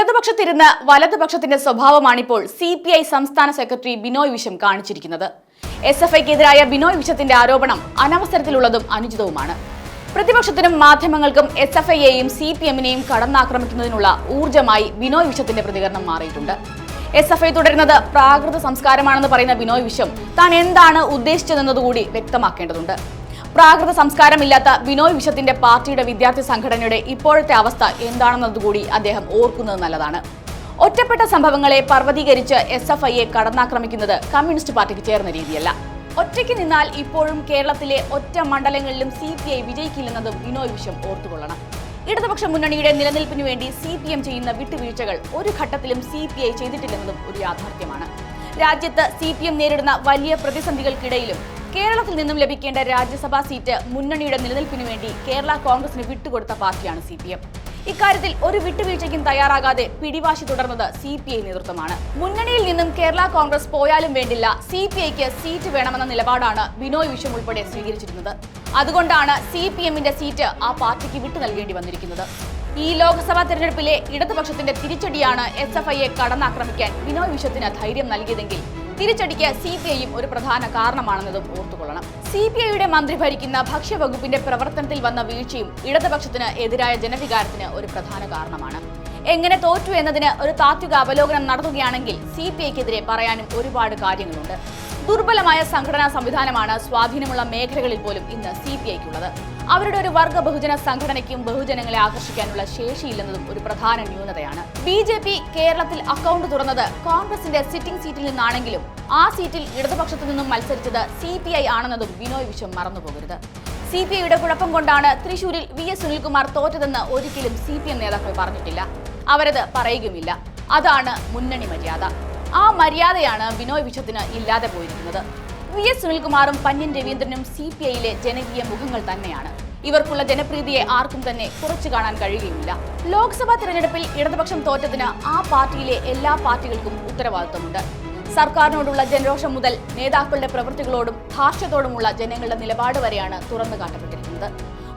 ഇടതുപക്ഷത്തിരുന്ന് വലതുപക്ഷത്തിന്റെ സ്വഭാവമാണിപ്പോൾ C P I സംസ്ഥാന സെക്രട്ടറി ബിനോയ് വിശ്വം കാണിച്ചിരിക്കുന്നത്. എസ് എഫ് ഐക്കെതിരായ ബിനോയ് വിശ്വത്തിന്റെ ആരോപണം അനവസരത്തിലുള്ളതും അനുചിതവുമാണ്. പ്രതിപക്ഷത്തിനും മാധ്യമങ്ങൾക്കും എസ് എഫ് ഐയെയും സി പി എമ്മിനെയും കടന്നാക്രമിക്കുന്നതിനുള്ള ഊർജമായി ബിനോയ് വിശ്വത്തിന്റെ പ്രതികരണം മാറിയിട്ടുണ്ട്. എസ് എഫ് ഐ തുടരുന്നത് പ്രാകൃത സംസ്കാരമാണെന്ന് പറയുന്ന ബിനോയ് വിശ്വം താൻ എന്താണ് ഉദ്ദേശിച്ചതെന്നതുകൂടി വ്യക്തമാക്കേണ്ടതുണ്ട്. പ്രാകൃത സംസ്കാരമില്ലാത്ത ബിനോയ് വിശ്വത്തിന്റെ പാർട്ടിയുടെ വിദ്യാർത്ഥി സംഘടനയുടെ ഇപ്പോഴത്തെ അവസ്ഥ എന്താണെന്നതുകൂടി അദ്ദേഹം ഓർക്കുന്നത് നല്ലതാണ്. ഒറ്റപ്പെട്ട സംഭവങ്ങളെ പർവതീകരിച്ച് എസ് എഫ് ഐയെ കടന്നാക്രമിക്കുന്നത് കമ്മ്യൂണിസ്റ്റ് പാർട്ടിക്ക് ചേർന്ന രീതിയല്ല. ഒറ്റയ്ക്ക് നിന്നാൽ ഇപ്പോഴും കേരളത്തിലെ ഒറ്റ മണ്ഡലങ്ങളിലും സി പി ഐ വിജയിക്കില്ലെന്നതും ബിനോയ് വിശ്വം ഓർത്തുകൊള്ളണം. ഇടതുപക്ഷ മുന്നണിയുടെ നിലനിൽപ്പിനു വേണ്ടി സി പി എം ചെയ്യുന്ന വിട്ടുവീഴ്ചകൾ ഒരു ഘട്ടത്തിലും സി പി ഐ ചെയ്തിട്ടില്ലെന്നതും ഒരു യാഥാർത്ഥ്യമാണ്. രാജ്യത്ത് സി പി എം നേരിടുന്ന വലിയ പ്രതിസന്ധികൾക്കിടയിലും കേരളത്തിൽ നിന്നും ലഭിക്കേണ്ട രാജ്യസഭാ സീറ്റ് മുന്നണിയുടെ നിലനിൽപ്പിനു വേണ്ടി കേരള കോൺഗ്രസിന് വിട്ടുകൊടുത്ത പാർട്ടിയാണ് സി പി എം. ഇക്കാര്യത്തിൽ ഒരു വിട്ടുവീഴ്ചയ്ക്കും തയ്യാറാകാതെ പിടിവാശി തുടർന്നത് സി പി ഐ നേതൃത്വമാണ്. മുന്നണിയിൽ നിന്നും കേരള കോൺഗ്രസ് പോയാലും വേണ്ടില്ല സി പി ഐക്ക് സീറ്റ് വേണമെന്ന നിലപാടാണ് ബിനോയ് വിശ്വം ഉൾപ്പെടെ സ്വീകരിച്ചിരുന്നത്. അതുകൊണ്ടാണ് സി പി എമ്മിന്റെ സീറ്റ് ആ പാർട്ടിക്ക് വിട്ടു നൽകേണ്ടി വന്നിരിക്കുന്നത്. ഈ ലോക്സഭാ തെരഞ്ഞെടുപ്പിലെ ഇടതുപക്ഷത്തിന്റെ തിരിച്ചടിയാണ് എസ് എഫ് ഐയെ കടന്നാക്രമിക്കാൻ ബിനോയ് വിശ്വത്തിന് ധൈര്യം നൽകിയതെങ്കിൽ തിരിച്ചടിക്ക് സി പി ഐയും ഒരു പ്രധാന കാരണമാണെന്നതും ഓർത്തുകൊള്ളണം. സി പി ഐയുടെ മന്ത്രി ഭരിക്കുന്ന ഭക്ഷ്യവകുപ്പിന്റെ പ്രവർത്തനത്തിൽ വന്ന വീഴ്ചയും ഇടതുപക്ഷത്തിന് എതിരായ ജനവികാരത്തിന് ഒരു പ്രധാന കാരണമാണ്. എങ്ങനെ തോറ്റു എന്നതിന് ഒരു താത്വിക അവലോകനം നടത്തുകയാണെങ്കിൽ സി പി ഐക്കെതിരെ പറയാനും ഒരുപാട് കാര്യങ്ങളുണ്ട്. ദുർബലമായ സംഘടനാ സംവിധാനമാണ് സ്വാധീനമുള്ള മേഖലകളിൽ പോലും ഇന്ന് സി പി ഐക്കുള്ളത്. അവരുടെ ഒരു വർഗ ബഹുജന സംഘടനയ്ക്കും ബഹുജനങ്ങളെ ആകർഷിക്കാനുള്ള ശേഷിയില്ലെന്നതും ഒരു പ്രധാന ന്യൂനതയാണ്. ബി ജെ പി കേരളത്തിൽ അക്കൗണ്ട് തുറന്നത് കോൺഗ്രസിന്റെ സിറ്റിംഗ് സീറ്റിൽ നിന്നാണെങ്കിലും ആ സീറ്റിൽ ഇടതുപക്ഷത്തു നിന്നും മത്സരിച്ചത് സി പി ഐ ആണെന്നതും ബിനോയ് വിശ്വം മറന്നുപോകരുത്. സി പി ഐയുടെ കുഴപ്പം കൊണ്ടാണ് തൃശൂരിൽ വി എസ് സുനിൽകുമാർ തോറ്റതെന്ന് ഒരിക്കലും സി പി എം നേതാക്കൾ പറഞ്ഞിട്ടില്ല. അവരത് പറയുകയുമില്ല. അതാണ് മുന്നണി മര്യാദ. ആ മര്യാദയാണ് ബിനോയ് വിശ്വത്തിന് ഇല്ലാതെ പോയിരിക്കുന്നത്. വി എസ് സുനിൽകുമാറും പന്യൻ രവീന്ദ്രനും സി പി ഐയിലെ ജനകീയ മുഖങ്ങൾ തന്നെയാണ്. ഇവർക്കുള്ള ജനപ്രീതിയെ ആർക്കും തന്നെ കുറച്ചു കാണാൻ കഴിയുകയില്ല ലോക്സഭാ തെരഞ്ഞെടുപ്പിൽ ഇടതുപക്ഷം തോറ്റതിന് ആ പാർട്ടിയിലെ എല്ലാ പാർട്ടികൾക്കും ഉത്തരവാദിത്വമുണ്ട്. സർക്കാരിനോടുള്ള ജനരോഷം മുതൽ നേതാക്കളുടെ പ്രവൃത്തികളോടും ധാർഷ്ട്യത്തോടുമുള്ള ജനങ്ങളുടെ നിലപാട് വരെയാണ് തുറന്നു കാട്ടപ്പെട്ടിരിക്കുന്നത്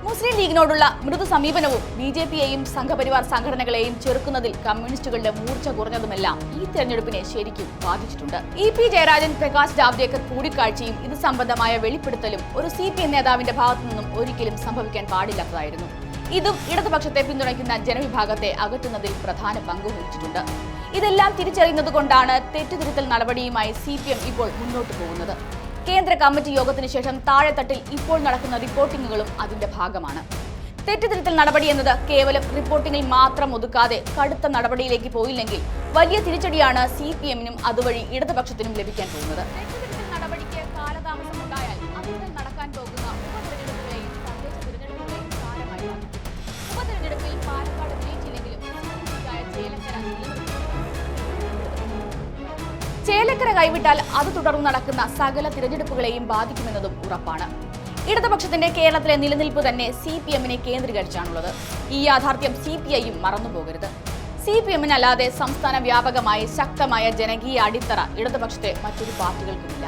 മുസ്ലിം ലീഗിനോടുള്ള മൃദു സമീപനവും ബി ജെ പിയെയും സംഘപരിവാർ സംഘടനകളെയും ചെറുക്കുന്നതിൽ കമ്മ്യൂണിസ്റ്റുകളുടെ മൂർച്ച കുറഞ്ഞതുമെല്ലാം ഈ തെരഞ്ഞെടുപ്പിനെ ശരിക്കും ബാധിച്ചിട്ടുണ്ട്. ഇ പി ജയരാജൻ പ്രകാശ് ജാവ്ദേക്കർ കൂടിക്കാഴ്ചയും ഇത് സംബന്ധമായ വെളിപ്പെടുത്തലും ഒരു സി പി എം നേതാവിന്റെ ഭാഗത്തു നിന്നും ഒരിക്കലും സംഭവിക്കാൻ പാടില്ലാത്തതായിരുന്നു. ഇതും ഇടതുപക്ഷത്തെ പിന്തുണയ്ക്കുന്ന ജനവിഭാഗത്തെ അകറ്റുന്നതിൽ പ്രധാന പങ്ക് വഹിച്ചിട്ടുണ്ട്. ഇതെല്ലാം തിരിച്ചറിയുന്നത് കൊണ്ടാണ് തെറ്റുതിരുത്തൽ നടപടിയുമായി സി ഇപ്പോൾ മുന്നോട്ട് പോകുന്നത്. കേന്ദ്ര കമ്മിറ്റി യോഗത്തിന് ശേഷം താഴെത്തട്ടിൽ ഇപ്പോൾ നടക്കുന്ന റിപ്പോർട്ടിങ്ങുകളും അതിന്റെ ഭാഗമാണ്. തെറ്റുതിരുത്തൽ നടപടി എന്നത് കേവലം റിപ്പോർട്ടിങ്ങിൽ മാത്രം ഒതുക്കാതെ കടുത്ത നടപടിയിലേക്ക് പോയില്ലെങ്കിൽ വലിയ തിരിച്ചടിയാണ് സി പി എമ്മിനും അതുവഴി ഇടതുപക്ഷത്തിനും ലഭിക്കാൻ പോകുന്നത്. ചേലക്കര കൈവിട്ടാൽ അത് തുടർന്ന് നടക്കുന്ന സകല തിരഞ്ഞെടുപ്പുകളെയും ബാധിക്കുമെന്നതും ഉറപ്പാണ്. ഇടതുപക്ഷത്തിന്റെ കേരളത്തിലെ നിലനിൽപ്പ് തന്നെ സി പി എമ്മിനെ കേന്ദ്രീകരിച്ചാണുള്ളത്. ഈ യാഥാർത്ഥ്യം സി പി ഐയും മറന്നുപോകരുത് സി പി എമ്മിനല്ലാതെ സംസ്ഥാന വ്യാപകമായി ശക്തമായ ജനകീയ അടിത്തറ ഇടതുപക്ഷത്തെ മറ്റൊരു പാർട്ടികൾക്കുമില്ല.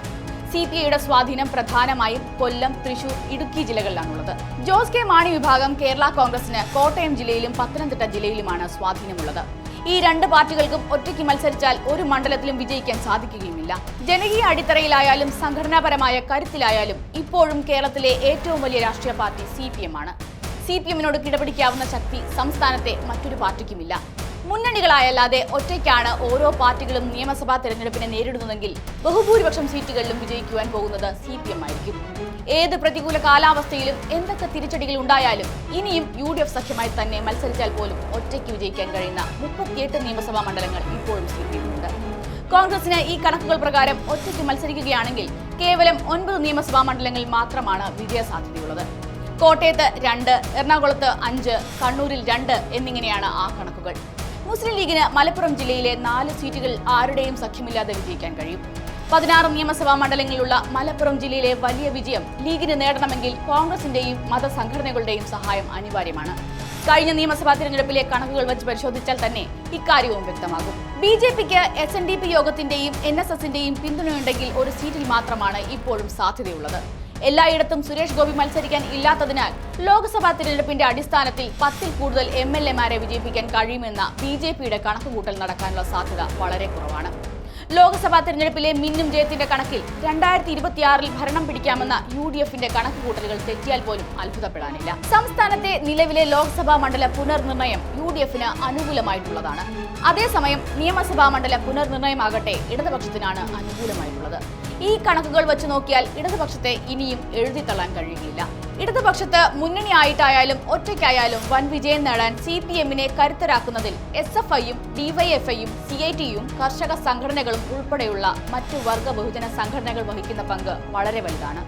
സി പി ഐയുടെ സ്വാധീനം പ്രധാനമായും കൊല്ലം തൃശൂർ ഇടുക്കി ജില്ലകളിലാണുള്ളത്. ജോസ് കെ മാണി വിഭാഗം കേരള കോൺഗ്രസിന് കോട്ടയം ജില്ലയിലും പത്തനംതിട്ട ജില്ലയിലുമാണ് സ്വാധീനമുള്ളത്. ഈ രണ്ട് പാർട്ടികൾക്കും ഒറ്റയ്ക്ക് മത്സരിച്ചാൽ ഒരു മണ്ഡലത്തിലും വിജയിക്കാൻ സാധിക്കുകയുമില്ല. ജനകീയ അടിത്തറയിലായാലും സംഘടനാപരമായ കരുത്തിലായാലും ഇപ്പോഴും കേരളത്തിലെ ഏറ്റവും വലിയ രാഷ്ട്രീയ പാർട്ടി സി പി എം ആണ്. സി പി എമ്മിനോട് കിടപിടിക്കാവുന്ന ശക്തി സംസ്ഥാനത്തെ മറ്റൊരു പാർട്ടിക്കുമില്ല. മുന്നണികളായല്ലാതെ ഒറ്റയ്ക്കാണ് ഓരോ പാർട്ടികളും നിയമസഭാ തെരഞ്ഞെടുപ്പിനെ നേരിടുന്നതെങ്കിൽ ബഹുഭൂരിപക്ഷം സീറ്റുകളിലും വിജയിക്കുവാൻ പോകുന്നത് സി പി എം ആയിരിക്കും. ഏത് പ്രതികൂല കാലാവസ്ഥയിലും എന്തൊക്കെ തിരിച്ചടികൾ ഉണ്ടായാലും ഇനിയും യു ഡി എഫ് സഖ്യമായി തന്നെ മത്സരിച്ചാൽ പോലും ഒറ്റയ്ക്ക് വിജയിക്കാൻ കഴിയുന്ന മുപ്പത്തിയെട്ട് നിയമസഭാ മണ്ഡലങ്ങൾ ഇപ്പോഴും സി പി എമ്മിനുണ്ട് കോൺഗ്രസിന് ഈ കണക്കുകൾ പ്രകാരം ഒറ്റയ്ക്ക് മത്സരിക്കുകയാണെങ്കിൽ കേവലം ഒൻപത് നിയമസഭാ മണ്ഡലങ്ങളിൽ മാത്രമാണ് വിജയസാധ്യതയുള്ളത്. കോട്ടയത്ത് രണ്ട് എറണാകുളത്ത് അഞ്ച് കണ്ണൂരിൽ രണ്ട് എന്നിങ്ങനെയാണ് ആ കണക്കുകൾ. മുസ്ലിം ലീഗിന് മലപ്പുറം ജില്ലയിലെ നാല് സീറ്റുകൾ ആരുടെയും സഖ്യമില്ലാതെ വിജയിക്കാൻ കഴിയും. പതിനാറ് നിയമസഭാ മണ്ഡലങ്ങളിലുള്ള മലപ്പുറം ജില്ലയിലെ വലിയ വിജയം ലീഗിന് നേടണമെങ്കിൽ കോൺഗ്രസിന്റെയും മതസംഘടനകളുടെയും സഹായം അനിവാര്യമാണ്. കഴിഞ്ഞ നിയമസഭാ തിരഞ്ഞെടുപ്പിലെ കണക്കുകൾ വെച്ച് പരിശോധിച്ചാൽ തന്നെ ഇക്കാര്യവും വ്യക്തമാകും. ബി ജെ പിക്ക് എസ് എൻ ഡി പി യോഗത്തിന്റെയും എൻ എസ് എസിന്റെയും പിന്തുണയുണ്ടെങ്കിൽ ഒരു സീറ്റിൽ മാത്രമാണ് ഇപ്പോഴും സാധ്യതയുള്ളത്. എല്ലായിടത്തും സുരേഷ് ഗോപി മത്സരിക്കാൻ ഇല്ലാത്തതിനാൽ ലോക്സഭാ തിരഞ്ഞെടുപ്പിന്റെ അടിസ്ഥാനത്തിൽ പത്തിൽ കൂടുതൽ എം എൽ എമാരെ വിജയിപ്പിക്കാൻ കഴിയുമെന്ന ബി ജെ പിയുടെ കണക്കുകൂട്ടൽ നടക്കാനുള്ള സാധ്യത വളരെ കുറവാണ്. ലോക്സഭാ തിരഞ്ഞെടുപ്പിലെ മിന്നും ജയത്തിന്റെ കണക്കിൽ രണ്ടായിരത്തി ഇരുപത്തിയാറിൽ ഭരണം പിടിക്കാമെന്ന യു ഡി എഫിന്റെ കണക്കുകൂട്ടലുകൾ തെറ്റിയാൽ പോലും അത്ഭുതപ്പെടാനില്ല. സംസ്ഥാനത്തെ നിലവിലെ ലോക്സഭാ മണ്ഡല പുനർനിർണയം യു ഡി എഫിന് അനുകൂലമായിട്ടുള്ളതാണ്. അതേസമയം നിയമസഭാ മണ്ഡല പുനർനിർണയമാകട്ടെ ഇടതുപക്ഷത്തിനാണ് അനുകൂലമായിട്ടുള്ളത്. ഈ കണക്കുകൾ വെച്ച് നോക്കിയാൽ ഇടതുപക്ഷത്തെ ഇനിയും എഴുതിത്തള്ളാൻ കഴിയുകയില്ല. ഇടതുപക്ഷത്ത് മുന്നണിയായിട്ടായാലും ഒറ്റയ്ക്കായാലും വൻ വിജയം നേടാൻ സി പി എമ്മിനെ കരുത്തരാക്കുന്നതിൽ എസ് എഫ് ഐയും ഡിവൈഎഫ്ഐയും സി ഐ ടിയും കർഷക സംഘടനകളും ഉൾപ്പെടെയുള്ള മറ്റു വർഗ ബഹുജന സംഘടനകൾ വഹിക്കുന്ന പങ്ക് വളരെ വലുതാണ്.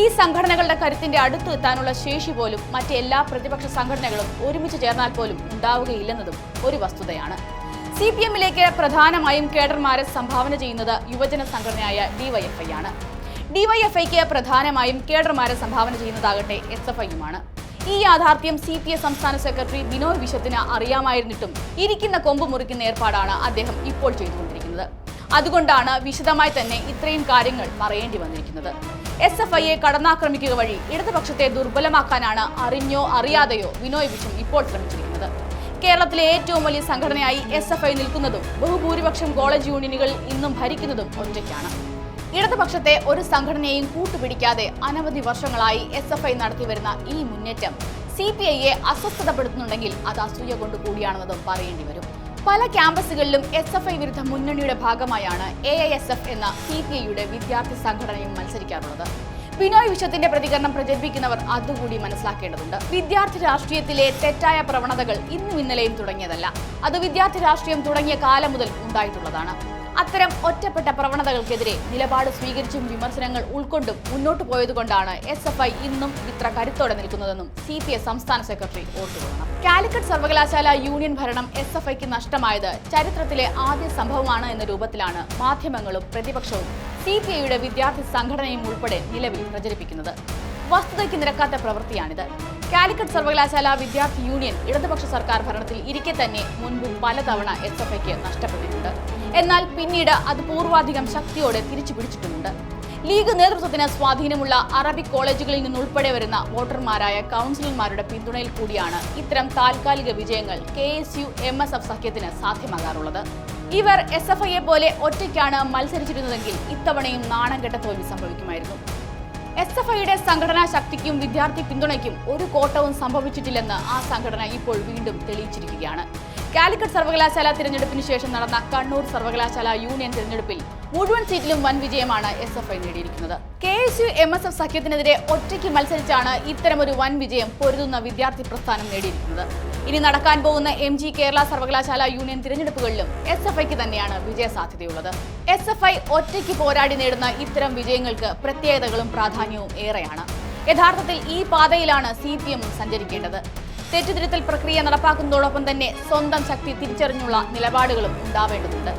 ഈ സംഘടനകളുടെ കരുത്തിന്റെ അടുത്ത് എത്താനുള്ള ശേഷി പോലും മറ്റെല്ലാ പ്രതിപക്ഷ സംഘടനകളും ഒരുമിച്ച് ചേർന്നാൽ പോലും ഉണ്ടാവുകയില്ലെന്നതും ഒരു വസ്തുതയാണ്. സി പി എമ്മിലേക്ക് പ്രധാനമായും കേഡർമാരെ സംഭാവന ചെയ്യുന്നത് യുവജന സംഘടനയായ ഡിവൈഎഫ്ഐ ആണ്. ഡിവൈഎഫ്ഐക്ക് പ്രധാനമായും കേഡർമാരെ സംഭാവന ചെയ്യുന്നതാകട്ടെ എസ് എഫ് ഐയുമാണ് ഈ യാഥാർത്ഥ്യം സി പി എസ് സംസ്ഥാന സെക്രട്ടറി ബിനോയ് വിശത്തിന് അറിയാമായിരുന്നിട്ടും ഇരിക്കുന്ന കൊമ്പ് മുറിക്കുന്ന ഏർപ്പാടാണ് അദ്ദേഹം ഇപ്പോൾ ചെയ്തുകൊണ്ടിരിക്കുന്നത്. അതുകൊണ്ടാണ് വിശദമായി തന്നെ ഇത്രയും കാര്യങ്ങൾ പറയേണ്ടി വന്നിരിക്കുന്നത്. എസ് എഫ് ഐയെ കടന്നാക്രമിക്കുക വഴി ഇടതുപക്ഷത്തെ ദുർബലമാക്കാനാണ് അറിഞ്ഞോ അറിയാതെയോ ബിനോയ് വിശ്വം ഇപ്പോൾ ശ്രമിച്ചിരിക്കുന്നത്. കേരളത്തിലെ ഏറ്റവും വലിയ സംഘടനയായി എസ് എഫ് ഐ നിൽക്കുന്നതും ബഹുഭൂരിപക്ഷം കോളേജ് യൂണിയനുകൾ ഇന്നും ഭരിക്കുന്നതും ഒറ്റയ്ക്കാണ്. ഇടതുപക്ഷത്തെ ഒരു സംഘടനയെയും കൂട്ടുപിടിക്കാതെ അനവധി വർഷങ്ങളായി എസ് എഫ് ഐ നടത്തിവരുന്ന ഈ മുന്നേറ്റം സി പി ഐയെ അസ്വസ്ഥതപ്പെടുത്തുന്നുണ്ടെങ്കിൽ അത് അസൂയ കൊണ്ട് കൂടിയാണെന്നതും പറയേണ്ടി വരും. പല ക്യാമ്പസുകളിലും എസ് എഫ് ഐ വിരുദ്ധ മുന്നണിയുടെ ഭാഗമായാണ് എ ഐ എസ് എഫ് എന്ന സി പി ഐയുടെ വിദ്യാർത്ഥി സംഘടനയും മത്സരിക്കാറുള്ളത്. ബിനോയ് വിശ്വത്തിന്റെ പ്രതികരണം പ്രചരിപ്പിക്കുന്നവർ അതുകൂടി മനസ്സിലാക്കേണ്ടതുണ്ട്. വിദ്യാർത്ഥി രാഷ്ട്രീയത്തിലെ തെറ്റായ പ്രവണതകൾ ഇന്നും ഇന്നലെയും തുടങ്ങിയതല്ല. അത് വിദ്യാർത്ഥി രാഷ്ട്രീയം തുടങ്ങിയ കാലം മുതൽ ഉണ്ടായിട്ടുള്ളതാണ്. അത്തരം ഒറ്റപ്പെട്ട പ്രവണതകൾക്കെതിരെ നിലപാട് സ്വീകരിച്ചും വിമർശനങ്ങൾ ഉൾക്കൊണ്ടും മുന്നോട്ടു പോയതുകൊണ്ടാണ് എസ് എഫ് ഐ ഇന്നും ഇത്ര കരുത്തോടെ നിൽക്കുന്നതെന്നും സി പി എസ് സംസ്ഥാന സെക്രട്ടറി ഓർത്തു കാലിക്കറ്റ് സർവകലാശാല യൂണിയൻ ഭരണം എസ് എഫ് ഐക്ക് നഷ്ടമായത് ചരിത്രത്തിലെ ആദ്യ സംഭവമാണ് എന്ന രൂപത്തിലാണ് മാധ്യമങ്ങളും പ്രതിപക്ഷവും സി പി ഐയുടെ വിദ്യാർത്ഥി സംഘടനയും ഉൾപ്പെടെ നിലവിൽ പ്രചരിപ്പിക്കുന്നത്. വസ്തുതയ്ക്ക് നിരക്കാത്ത പ്രവൃത്തിയാണിത്. കാലിക്കറ്റ് സർവകലാശാല വിദ്യാർത്ഥി യൂണിയൻ ഇടതുപക്ഷ സർക്കാർ ഭരണത്തിൽ ഇരിക്കെ തന്നെ മുൻപും പലതവണ എസ് എഫ് ഐക്ക് നഷ്ടപ്പെട്ടിട്ടുണ്ട്. എന്നാൽ പിന്നീട് അത് പൂർവാധികം ശക്തിയോടെ തിരിച്ചു പിടിച്ചിട്ടുമുണ്ട് ലീഗ് നേതൃത്വത്തിന് സ്വാധീനമുള്ള അറബിക് കോളേജുകളിൽ നിന്നുൾപ്പെടെ വരുന്ന വോട്ടർമാരായ കൗൺസിലർമാരുടെ പിന്തുണയിൽ കൂടിയാണ് ഇത്തരം താൽക്കാലിക വിജയങ്ങൾ K S U M S F സഖ്യത്തിന് സാധ്യമാകാറുള്ളത്. ഇവർ എസ് എഫ് ഐയെ പോലെ ഒറ്റയ്ക്കാണ് മത്സരിച്ചിരുന്നതെങ്കിൽ ഇത്തവണയും നാണം കെട്ട തോൽവി സംഭവിക്കുമായിരുന്നു. എസ് എഫ് ഐയുടെ സംഘടനാ ശക്തിക്കും വിദ്യാർത്ഥി പിന്തുണയ്ക്കും ഒരു കോട്ടവും സംഭവിച്ചിട്ടില്ലെന്ന് ആ സംഘടന ഇപ്പോൾ വീണ്ടും തെളിയിച്ചിരിക്കുകയാണ്. കാലിക്കറ്റ് സർവകലാശാല തിരഞ്ഞെടുപ്പിന് ശേഷം നടന്ന കണ്ണൂർ സർവകലാശാല യൂണിയൻ തിരഞ്ഞെടുപ്പിൽ മുഴുവൻ സീറ്റിലും വൻ വിജയമാണ് എസ് എഫ് ഐ നേടിയിരിക്കുന്നത്. K S U M S F സഖ്യത്തിനെതിരെ ഒറ്റയ്ക്ക് മത്സരിച്ചാണ് ഇത്തരമൊരു വൻ വിജയം പൊരുതുന്ന വിദ്യാർത്ഥി പ്രസ്ഥാനം നേടിയിരിക്കുന്നത്. ഇനി നടക്കാൻ പോകുന്ന എം ജി കേരള സർവകലാശാല യൂണിയൻ തിരഞ്ഞെടുപ്പുകളിലും എസ് എഫ് ഐക്ക് തന്നെയാണ് വിജയ സാധ്യതയുള്ളത് എസ് എഫ് ഐ ഒറ്റയ്ക്ക് പോരാടി നേടുന്ന ഇത്തരം വിജയങ്ങൾക്ക് പ്രത്യേകതകളും പ്രാധാന്യവും ഏറെയാണ്. യഥാർത്ഥത്തിൽ ഈ പാതയിലാണ് സി പി എമ്മും സഞ്ചരിക്കേണ്ടത്. തെറ്റുതിരുത്തൽ പ്രക്രിയ നടപ്പാക്കുന്നതോടൊപ്പം തന്നെ സ്വന്തം ശക്തി തിരിച്ചറിഞ്ഞുള്ള നിലപാടുകളും ഉണ്ടാവേണ്ടതുണ്ട്.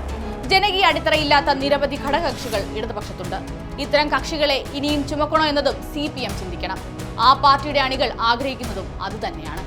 ജനകീയ അടിത്തറയില്ലാത്ത നിരവധി ഘടകകക്ഷികൾ ഇടതുപക്ഷത്തുണ്ട്. ഇത്തരം കക്ഷികളെ ഇനിയും ചുമക്കണോ എന്നതും സി ചിന്തിക്കണം. ആ പാർട്ടിയുടെ അണികൾ ആഗ്രഹിക്കുന്നതും അതുതന്നെയാണ്